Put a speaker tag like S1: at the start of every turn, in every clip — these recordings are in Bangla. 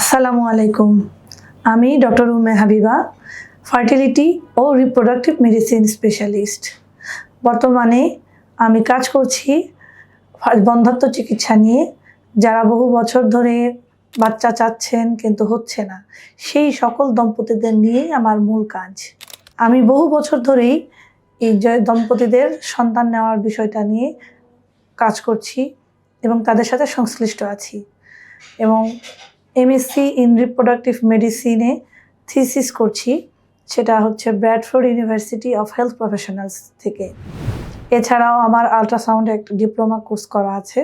S1: আসসালামু আলাইকুম। আমি ডক্টর উমে হাবিবা, ফার্টিলিটি ও রিপ্রোডাক্টিভ মেডিসিন স্পেশালিস্ট। বর্তমানে আমি কাজ করছি বন্ধাত্ম চিকিৎসা নিয়ে। যারা বহু বছর ধরে বাচ্চা চাচ্ছেন কিন্তু হচ্ছে না। সেই সকল দম্পতিদের নিয়েই আমার মূল কাজ। আমি বহু বছর ধরেই এই দম্পতিদের সন্তান নেওয়ার বিষয়টা নিয়ে কাজ করছি এবং তাদের সাথে সংশ্লিষ্ট আছি এবং এমএসসি ইন রিপ্রোডাক্টিভ মেডিসিনে থিসিস করছি, সেটা হচ্ছে Bradford University of health professionals থেকে। এছাড়াও আমার আলট্রাসাউন্ড এক ডিপ্লোমা কোর্স করা আছে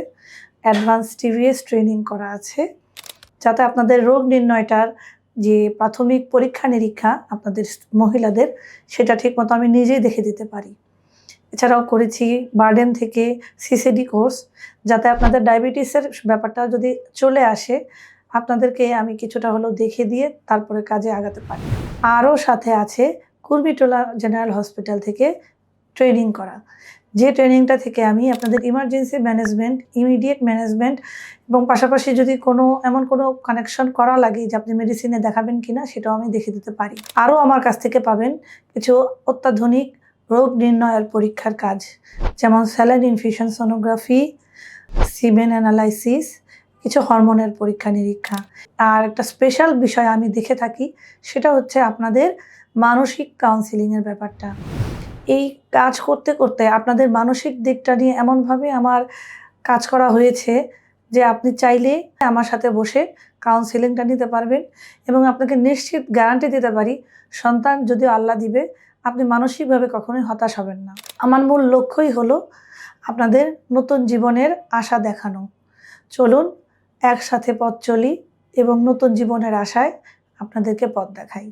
S1: অ্যাডভান্স টিভিএস ট্রেনিং করা আছে, যাতে আপনাদের রোগ নির্ণয়টার যে প্রাথমিক পরীক্ষা নিরীক্ষা আপনাদের মহিলাদের, সেটা ঠিকমতো আমি নিজেই দেখে দিতে পারি। এছাড়াও করেছি বার্ডেন থেকে সিসিডি কোর্স যাতে আপনাদের ডায়াবেটিসের ব্যাপারটা যদি চলে আসে আপনাদেরকে আমি কিছুটা হলেও দেখে দিয়ে তারপরে কাজে আগাতে পারি। আরও সাথে আছে কুর্বিটোলা জেনারেল হসপিটাল থেকে ট্রেনিং করা। যে ট্রেনিংটা থেকে আমি আপনাদের ইমার্জেন্সি ম্যানেজমেন্ট, ইমিডিয়েট ম্যানেজমেন্ট এবং পাশাপাশি যদি কোনো, এমন কোনো কানেকশন করা লাগে যে আপনি মেডিসিনে দেখাবেন কি না সেটাও আমি দেখে দিতে পারি। আরও আমার কাছ থেকে পাবেন কিছু অত্যাধুনিক রোগ নির্ণয়ের পরীক্ষার কাজ, যেমন saline infusion sonography, semen analysis কিছু হরমোনের পরীক্ষা, নিরীক্ষা। আর একটা স্পেশাল বিষয় আমি দেখে থাকি, সেটা হচ্ছে আপনাদের মানসিক কাউন্সিলিংয়ের ব্যাপারটা। এই কাজ করতে করতে আপনাদের মানসিক দিকটা নিয়ে এমনভাবে আমার কাজ করা হয়েছে যে আপনি চাইলে আমার সাথে বসে কাউন্সিলিংটা নিতে পারবেন এবং আপনাকে নিশ্চিত গ্যারান্টি দিতে পারি, সন্তান যদিও আল্লাহ দিবে, আপনি মানসিকভাবে কখনোই হতাশ হবেন না। আমার মূল লক্ষ্যই হলো আপনাদের নতুন জীবনের আশা দেখানো। চলুন একসাথে পথ চলি এবং নতুন জীবনের আশায় আপনাদেরকে পথ দেখাই।